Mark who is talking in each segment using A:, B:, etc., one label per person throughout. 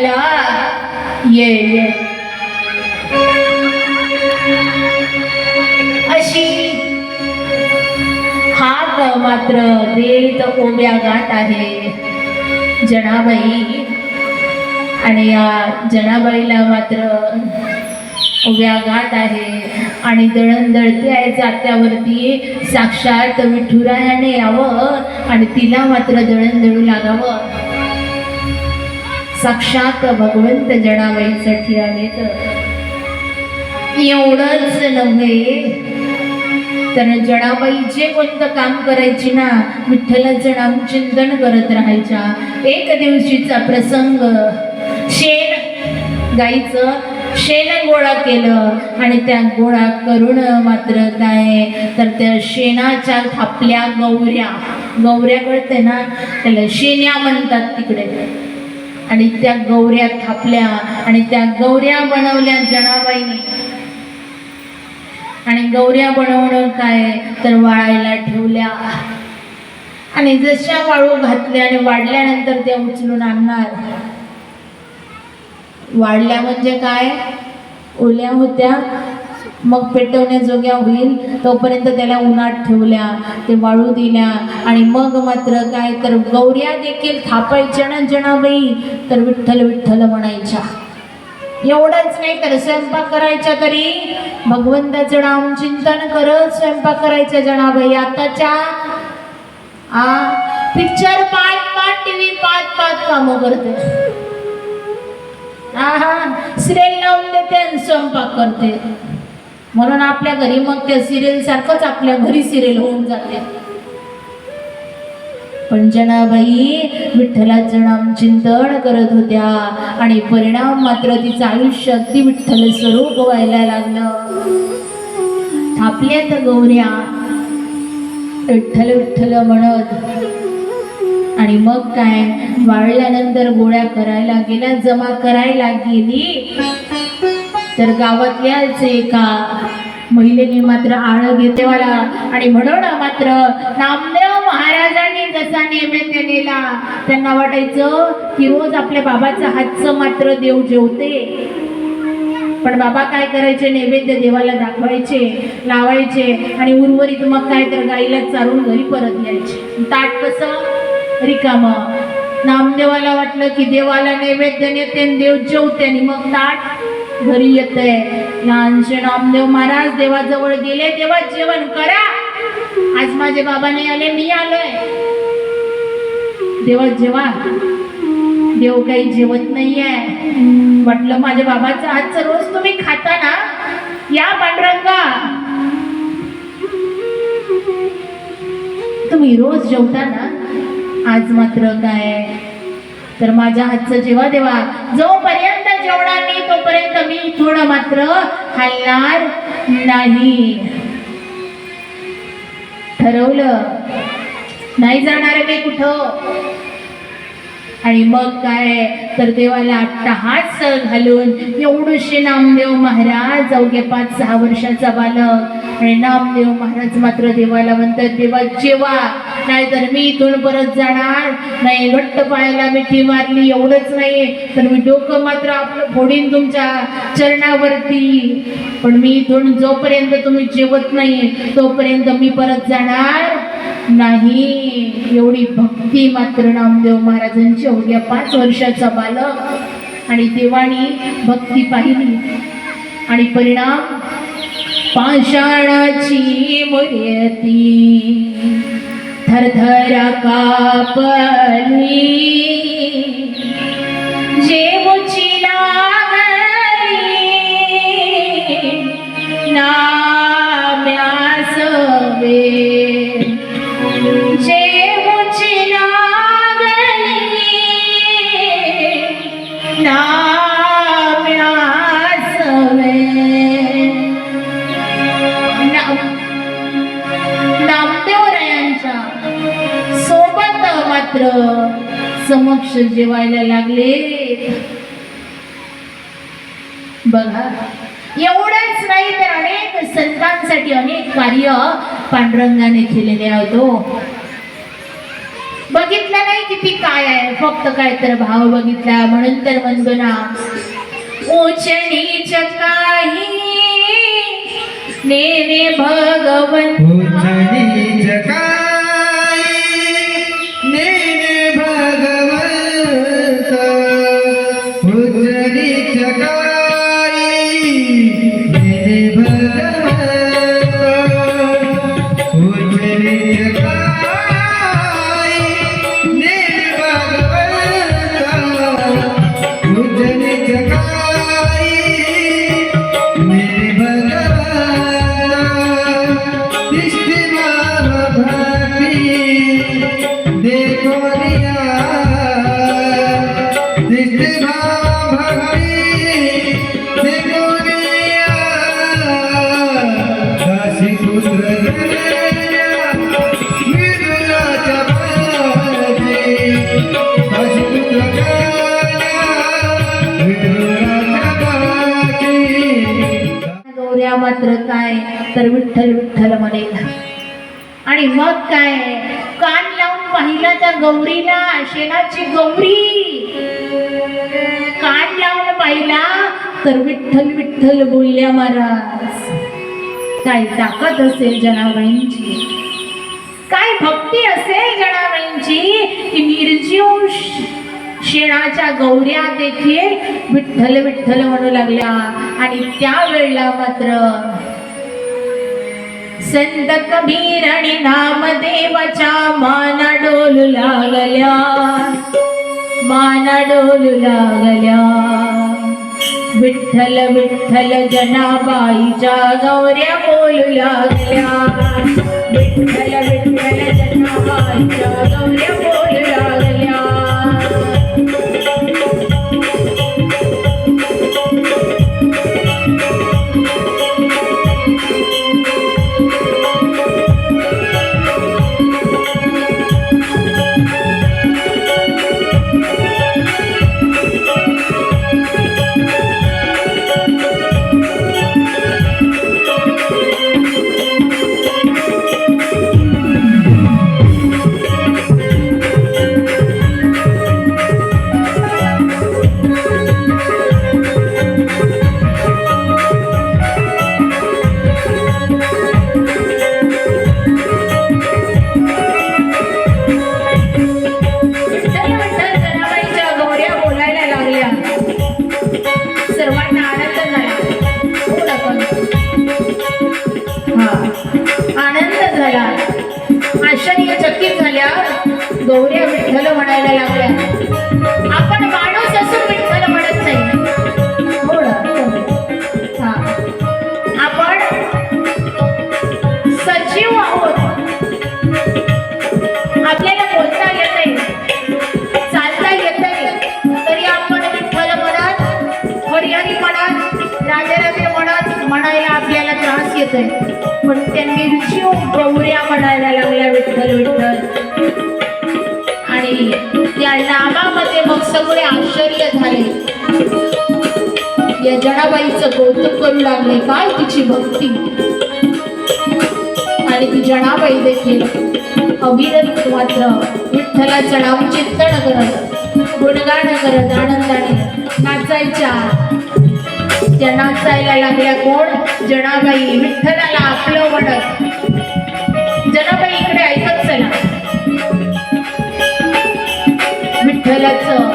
A: ये ये. अशी हात मात्र देत ओव्या गात आहे. जनाबाई आणि या जनाबाईला मात्र उभ्या गात आहे. आणि दळण दळते आहे जात्यावरती. साक्षात विठुरायाने यावं आणि तिला मात्र दळण दळू लागावं. साक्षात भगवंत जनाबाईसाठी आले तर एवढंच नव्हे. तर जडाबाई जे कोणतं काम करायची ना विठ्ठलाचं नाम चिंतन करत राहायच्या. एक दिवशीचा प्रसंग. शेण गाईचं शेण गोळा केलं आणि त्या गोळा करून मात्र काय तर त्या शेणाच्या थापल्या गौऱ्या. गौऱ्या कळते ना? त्याला शेण्या म्हणतात तिकडे. आणि त्या गौऱ्या थापल्या आणि त्या गौऱ्या बनवल्या जनाबाईने. आणि गौऱ्या बनवणं काय? तर वाळायला ठेवल्या. आणि जशा वाळू घातल्या आणि वाढल्यानंतर त्या उचलून आणणार. वाढल्या म्हणजे काय? ओल्या होत्या. मग पेटवण्याजोग्या होईल तोपर्यंत त्याला उन्हात ठेवल्या ते वाळू दिल्या. आणि मग मात्र काय तर गौऱ्या देखील थापायच्या ना जणाबाई तर विठ्ठल विठ्ठल म्हणायच्या एवढंच नाही तर स्वयंपाक करायच्या तरी. भगवंताचं नाम चिंतन करत स्वयंपाक करायच्या जणाबाई आताच्या आ पिक्चर पाच पाच टीव्ही पाच पाच कामं करते. हा सिरियल लावून देते आणि स्वयंपाक करते. म्हणून आपल्या घरी मग त्या सिरियल सारखंच आपल्या घरी सिरियल होऊन जाते. पण जनाबाई विठ्ठलाचं जणाम चिंतन करत होत्या आणि परिणाम मात्र तिचं आयुष्य अगदी विठ्ठल स्वरूप व्हायला लागलं. थापल्यात गौऱ्या. विठ्ठल विठ्ठल म्हणत. आणि मग काय? वाळल्यानंतर गोळ्या करायला गेल्या जमा करायला गेली. तर गावातल्याच एका महिलेने मात्र आळ मला आणि म्हणून मात्र नामदेव महाराजांनी जसा नैवेद्य नेला त्यांना वाटायचं की रोज आपल्या बाबाचा हातचं मात्र देव जेवते. पण बाबा काय करायचे? नैवेद्य देवाला दाखवायचे लावायचे आणि उर्वरित मग काय तर गाईला चारून घरी परत यायचे ताट कसं? रिकाम. नामदेवाला वाटलं की देवाला नैवेद्य नेते देव जेवते आणि मग ताट घरी येते. लहानशे नामदेव महाराज देवाजवळ गेले तेव्हा जेवण करा. आज माझे बाबा नाही आले मी आलोय. देवा जेवा. देव काही जेवत नाहीये. म्हटलं माझ्या बाबाचा हातचं रोज तुम्ही खाता ना? या पांडुरंगा. तुम्ही रोज जेवता ना? आज मात्र काय? तर माझ्या हातचं जेवा देवा. जोपर्यंत जेवढा नाही तोपर्यंत मी थोडं मात्र हलणार नाही. ठरवलं. नाही जाणार मी कुठं? आणि मग काय? तर देवाला अट्टहास घालून एवढूशे नामदेव महाराज अवघे पाच सहा वर्षाचा बालक आणि नामदेव महाराज मात्र देवाला म्हणतात देवा जेवा नाहीतर मी इथून परत जाणार. नाही घट्ट पायाला मिठी मारली एवढंच नाही तर मी डोकं मात्र आपलं फोडीन तुमच्या चरणावरती. पण मी इथून जोपर्यंत तुम्ही जेवत नाही तोपर्यंत मी परत जाणार नाही. एवढी भक्ती मात्र नामदेव महाराजांची अवघ्या पाच वर्षाचा बालक. आणि देवानी भक्ती पाहिली. आणि परिणाम पाषाणाची मुर्यती थरथर कापली. जेवची ना समक्ष जेवायला लागले. बघा एवढंच नाही तर अनेक संतांसाठी अनेक कार्य पांडुरंगाने केलेले आहेत हो. बघितलं नाही की ती काय आहे फक्त काय तर भाव बघितला म्हणून तर म्हणतो ना उच काही नेने भगवंत मात्र काय? तर विठ्ठल विठ्ठल म्हणेल आणि मग काय? कान लावून पाहिलं त्या गौरीला शेणाची गौरी. कान लावून पाहिला तर विठ्ठल विठ्ठल बोलल्या महाराज काय ताकद असेल जनाबाईंची? काय भक्ती असेल जनाबाईंची? की निर्जीव शेणाच्या गौऱ्या देखील विठ्ठल विठ्ठल म्हणू लागल्या. आणि त्यावेळेला मात्र संत कबीर आणि नामदेवाच्या माना डोलू लागल्या. माना डोलू लागल्या. विठ्ठल विठ्ठल जनाबाईच्या गौऱ्या बोलू लागल्या. विठ्ठल विठ्ठल जनाबाईच्या गौऱ्या झाल्या झाला आश्चर्यचकित झाल्या गौऱ्या विठ्ठल म्हणायला लागल्या आपण माणूस असून विठ्ठल म्हणत नाही. हो, हो हा आपण सचिव आहोत. आपल्याला बोलता येत नाही चालता येत तरी आपण विठ्ठल म्हणत हरिहरी म्हणत राजाराजे म्हणत म्हणायला आपल्याला त्रास येतोय. म्हणून त्यांनी ऋषीव गौऱ्या म्हणायला लागल्या विठ्ठल विठ्ठल. आणि या नामामध्ये मग सगळे आश्चर्य झाले. या जनाबाईचं कौतुक करू लागले काय तिची भक्ती? आणि ती जनाबाई देखील अविरत मात्र विठ्ठलाचं नाव चिंतन करत गुणगान करत आनंदाने नाचायच्या त्या नाचायला लागल्या कोण? जनाबाई. विठ्ठलाला आपलं म्हणत जनाबाई इकडे ऐकत चला. विठ्ठलाचं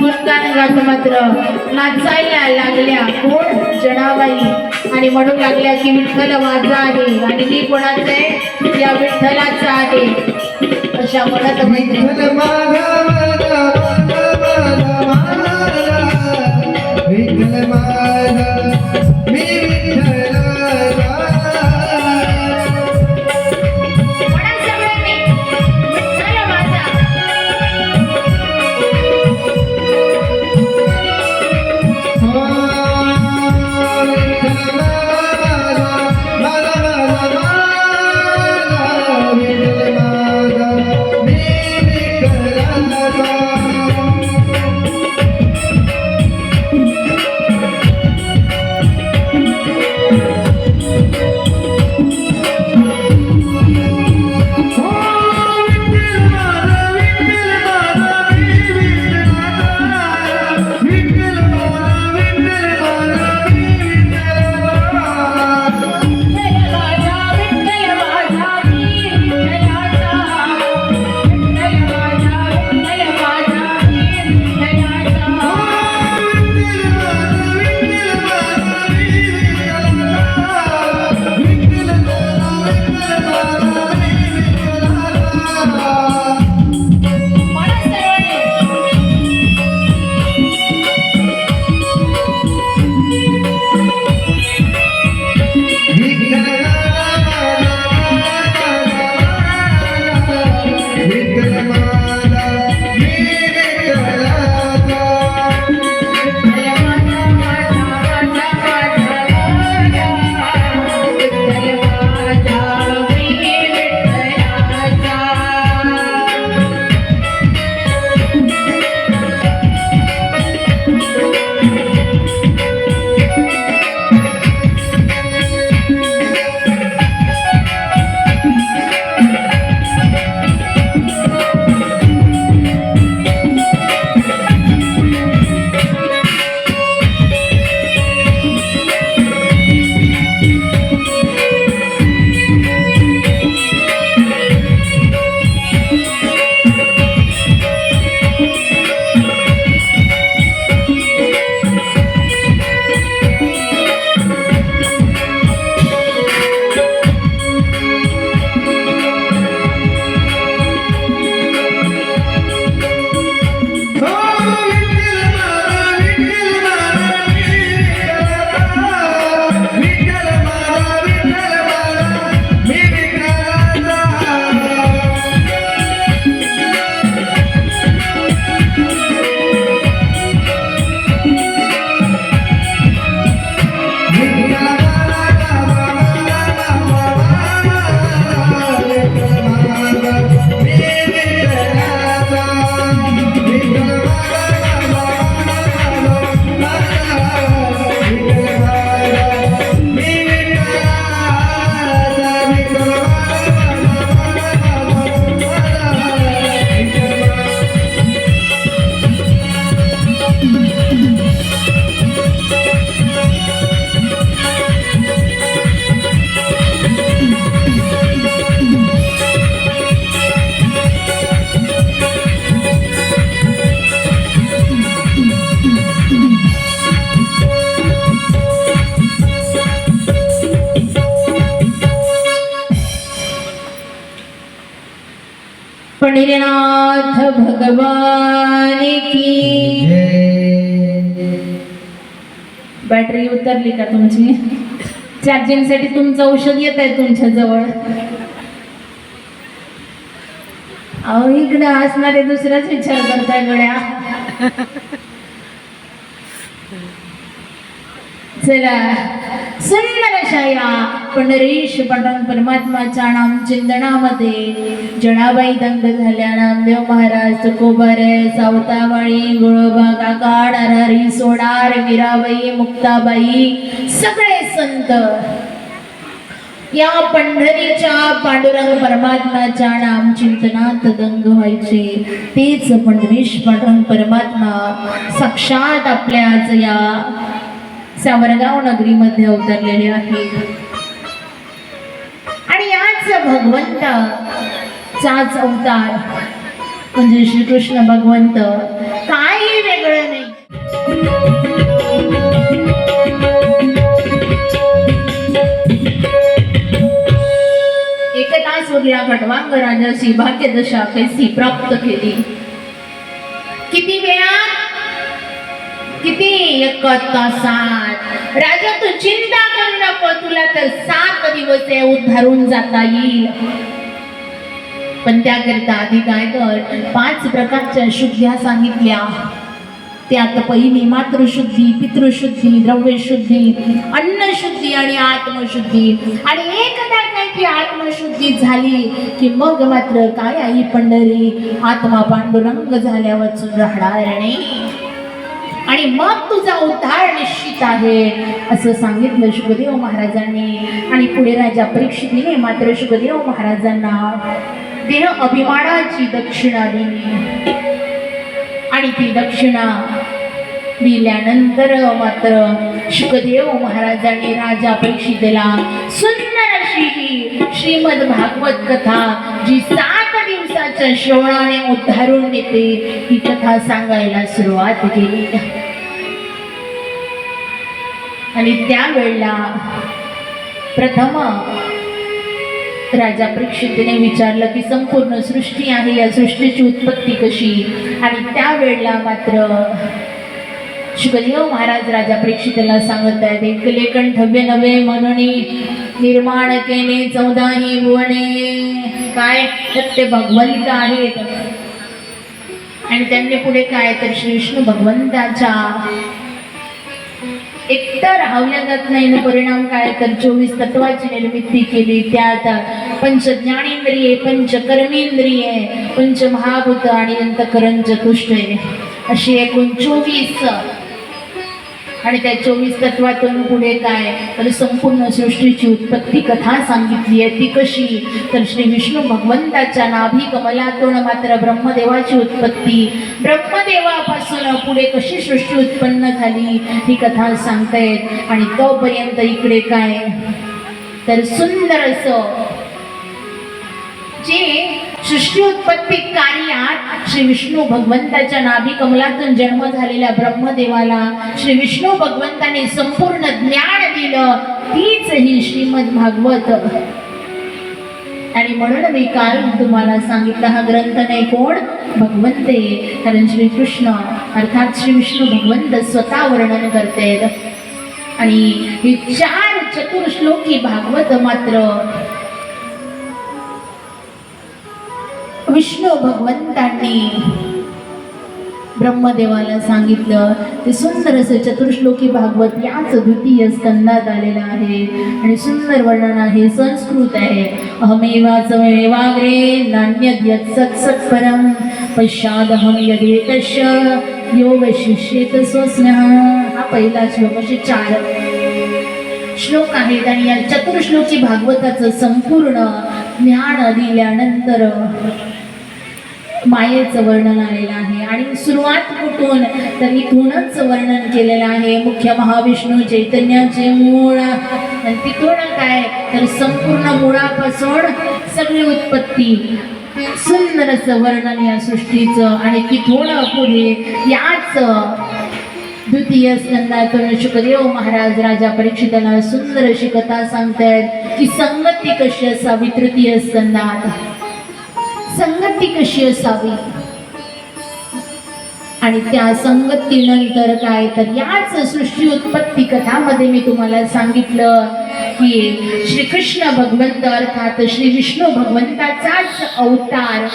A: गुणगान गात मात्र नाचायला लागल्या कोण? जनाबाई. आणि म्हणू लागल्या की विठ्ठल माझा आहे. आणि मी कोणाचं? आहे या विठ्ठलाचा आहे. अशा म्हणत
B: विठ्ठल
A: गहिरनाथ भगवान की बॅटरी उतरली का तुमची? चार्जिंगसाठी तुमचं औषध येत आहे तुमच्या जवळ. अहो इकडे असणारे दुसराच विचार करताय गड्या. चला. सुंदर अशा या पंढरीश पटन परमात्माच्या नाम चिंतनामध्ये. जणाबाई दंग झाल्या नामदेव महाराज तुकोबारे सावतावाळी गुळोबा काका नरहरी सोनार मीराबाई मुक्ताबाई सगळे संत. या पंढरीच्या पांडुरंग परमात्माच्या नाम चिंतनात दंग व्हायचे. तेच पंढरीश पांडुरंग परमात्मा. साक्षात आपल्या या सावरगाव नगरीमध्ये अवतरलेले आहेत. आणि याच भगवंताचाच अवतार म्हणजे श्रीकृष्ण भगवंत काही वेगळं नाही. एकदा सूर्या खटवांग राजाची भाग्यदशा कैसी प्राप्त केली. किती वेळात? किती एक तासात राजा तू चिंता तुला तर सात दिवस उद्धारून जाता येईल. पण त्याकरिता आधी काय कर पाच प्रकारच्या शुद्ध्या सांगितल्या. त्यात पहिली मातृशुद्धी पितृशुद्धी द्रव्यशुद्धी अन्नशुद्धी आणि आत्मशुद्धी. आणि एकदा काय की आत्मशुद्धी झाली की मग मात्र काय आई पंढरी? आत्मा पांडुरंग झाल्यावरचून राहणार नाही. आणि मग तुझा उद्धार निश्चित आहे असं सांगितलं शुभदेव महाराजांनी. आणि पुढे राजा परीक्षितीने मात्र शुभदेव महाराजांना देह अभिमानाची दक्षिणा दिली. आणि ती दक्षिणा दिल्यानंतर मात्र शुकदेव महाराजांनी राजा परीक्षितेला सुंदर अशी ही श्रीमद भागवत कथा जी सात माणसाच्या शोळाने उद्धारून देते. ही कथा सांगायला सुरुवात केली. आणि त्यावेळेला प्रथम राजा परीक्षितीने विचारलं की संपूर्ण सृष्टी आहे या सृष्टीची उत्पत्ती कशी? आणि त्यावेळेला मात्र शुकदेव महाराज राजा परीक्षितेला सांगत आहेत एकले कंठव्य नवे म्हणून निर्माण केले चौदाही भुवने काय तर ते भगवंत आहेत. आणि त्यांनी पुढे काय तर श्री विष्णू भगवंताच्या एकतर जात नाही परिणाम काय तर चोवीस तत्वाची निर्मिती केली. त्यात पंच ज्ञानेंद्रिये पंच कर्मेंद्रिये पंच महाभूत आणि अंतकरण चतुष्टय. अशी एकूण चोवीस आणि त्या चोवीस तत्वातून पुढे काय? तर संपूर्ण सृष्टीची उत्पत्ती कथा सांगितली आहे. ती कशी? तर श्री विष्णू भगवंताच्या नाभी कमलातून मात्र ब्रह्मदेवाची उत्पत्ती. ब्रह्मदेवापासून पुढे कशी सृष्टी उत्पन्न झाली? ही कथा सांगतायत. आणि तोपर्यंत इकडे काय? तर सुंदर असं जे सृष्टी उत्पत्ती कार्यात श्री विष्णू भगवंताच्या नाभी कमलातून जन्म झालेल्या ब्रह्मदेवाला श्री विष्णू भगवंताने संपूर्ण ज्ञान दिलं. तीच ही श्रीमद भागवत. आणि म्हणून मी काल तुम्हाला सांगितलं हा ग्रंथ नाही कोण? भगवंते. कारण श्रीकृष्ण अर्थात श्री विष्णू भगवंत स्वतः वर्णन करते आणि ही चार चतुर्श्लोकी भागवत मात्र विष्णू भगवंतांनी ब्रह्मदेवाला सांगितलं ते सुंदर असं चतुर्श्लोकी भागवत याच द्वितीय स्कंदात आलेलं आहे आणि सुंदर वर्णन आहे संस्कृत आहे. अहमेवाचमेवाग्रे परम सत्सत्परं पश्चादहं यदेतश्च योग शिष्येत स्वस्म्यः. हा पहिला श्लोक असे चार श्लोक आहेत आणि या चतुर्श्लोकी भागवताचं संपूर्ण ज्ञान दिल्यानंतर मायेचं वर्णन आलेलं आहे. आणि सुरुवात कुठून? तर इथूनच वर्णन केलेलं आहे. मुख्य महाविष्णू चैतन्याचे मूळ आणि तिथून काय? तर संपूर्ण मुळापासून सगळी उत्पत्ती. सुंदर असं वर्णन या सृष्टीचं. आणि तिथून पुढे याच द्वितीय स्कंदातून शुकदेव महाराज राजा परीक्षिताला सुंदर अशी कथा सांगतायत की संगती कशी असावी तृतीय स्कंदात? संगती कशी असावी? आणि त्या संगतीनंतर काय तर याच सृष्टी उत्पत्ती कथामध्ये मी तुम्हाला सांगितलं की श्रीकृष्ण भगवंत अर्थात श्री विष्णू भगवंताचाच अवतार.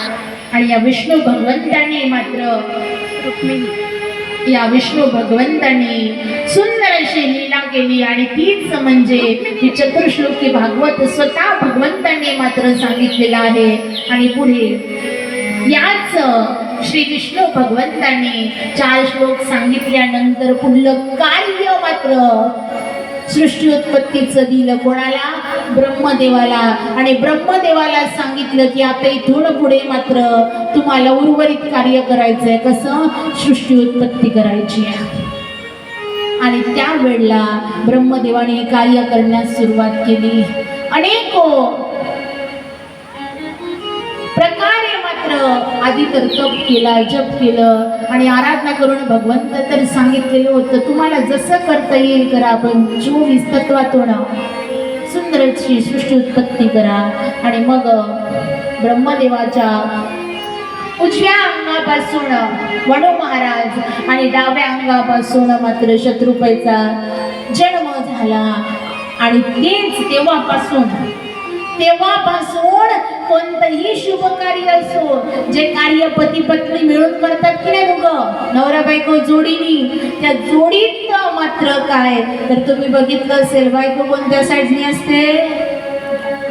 A: आणि या विष्णू भगवंताने मात्र या विष्णू भगवंताने सुंदर अशी लीला केली आणि तीच म्हणजे ही चतुर्श्लोकी भागवत स्वतः भगवंताने मात्र सांगितलेलं आहे. आणि पुढे याच श्री विष्णू भगवंताने चार श्लोक सांगितल्यानंतर पुढलं कार्य मात्र सृष्टी उत्पत्तीचं दिलं कोणाला? ब्रह्मदेवाला. आणि ब्रह्मदेवाला सांगितलं की आता इथून पुढे मात्र तुम्हाला उर्वरित कार्य करायचंय. कसं? सृष्टी उत्पत्ती करायची आहे. आणि त्यावेळेला ब्रह्मदेवाने कार्य करण्यास सुरुवात केली. अनेको प्रकारे मात्र आधी तर तप केला जप केलं आणि आराधना करून भगवंत तर सांगितलेलं होतं तुम्हाला जसं करता येईल करा पण चोवीस तत्वातून सुंदरची सृष्टी उत्पत्ती करा. आणि मग ब्रह्मदेवाच्या उजव्या अंगापासून वणू महाराज. आणि डाव्या अंगापासून मात्र शत्रुपैचा जन्म झाला. आणि तेच तेव्हापासून तेव्हापासून कोणतंही शुभ कार्य असो जे कार्य पती पत्नी मिळून करतात की नाही दोघं? नवरा बायको जोडीनी. त्या जोडीत मात्र काय? तर तुम्ही बघितलं असेल बायको कोणत्या साईडनी असते?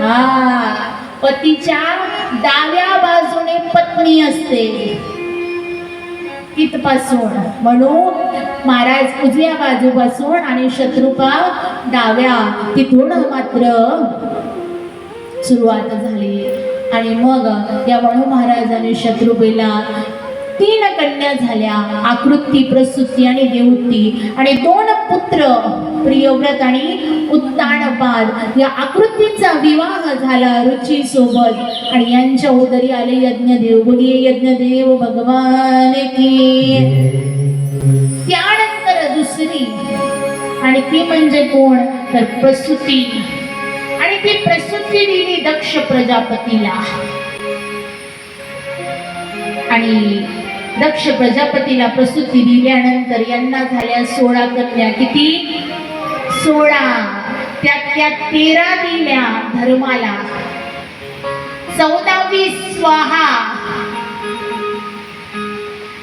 A: हा पतीच्या डाव्या बाजूने पत्नी असते. पासून म्हणून महाराज उजव्या बाजूपासून आणि शत्रुपा डाव्या. तिथून मात्र सुरुवात झाली. आणि मग या वणू महाराजांनी शत्रुपेला तीन कन्या झाल्या. आकृती प्रसूती आणि देवती आणि दोन पुत्र प्रियव्रत आणि उत्तानपाद. या आकृतीचा विवाह झाला रुची सोबत आणि यांच्या उदरी आले यज्ञदेव. बोलिये यज्ञदेव भगवान की. त्यानंतर दुसरी. आणि ती म्हणजे कोण? तर प्रसूती. आणि ती प्रसूती दिली दक्ष प्रजापतीला. आणि दक्ष प्रजापतीला प्रसूती दिल्यानंतर यांना झाल्या सोळा कन्या. किती? सोळा. त्यात त्या तेरा दिल्या धर्माला. चौदावी स्वाहा.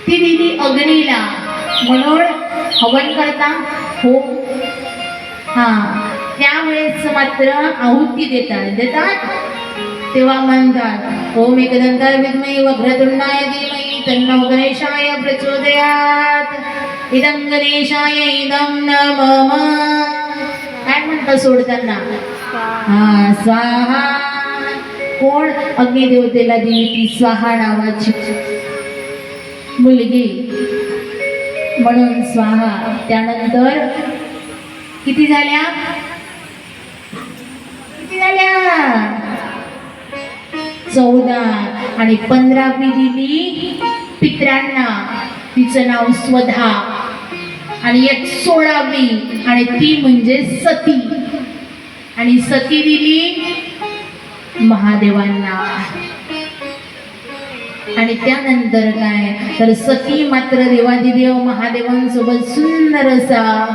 A: ती दिली अग्नीला. म्हणून हवन करता? हो. हा. त्यावेळेस मात्र आहुती देतात देतात? तेव्हा म्हणतात ओम एकदंताय विद्महे वक्रतुंडाय धीमहि तन्नो गणेशाय प्रचोदयात. इदं गणेशाय इदं नमः. काय म्हणतात सोडताना हा स्वाहा. कोण? अग्निदेवतेला दिली ती स्वाहा नावाची. मुलगी. म्हणून स्वाहा. त्यानंतर किती झाल्या? किती झाल्या? चौदा आणि पंधरावी दिली पित्रांना तिचं नाव स्वधा. आणि एक सोळावी आणि ती म्हणजे सती. आणि सती दिली महादेवांना. आणि त्यानंतर काय? तर सती मात्र देवादिदेव महादेवांसोबत सुंदर असा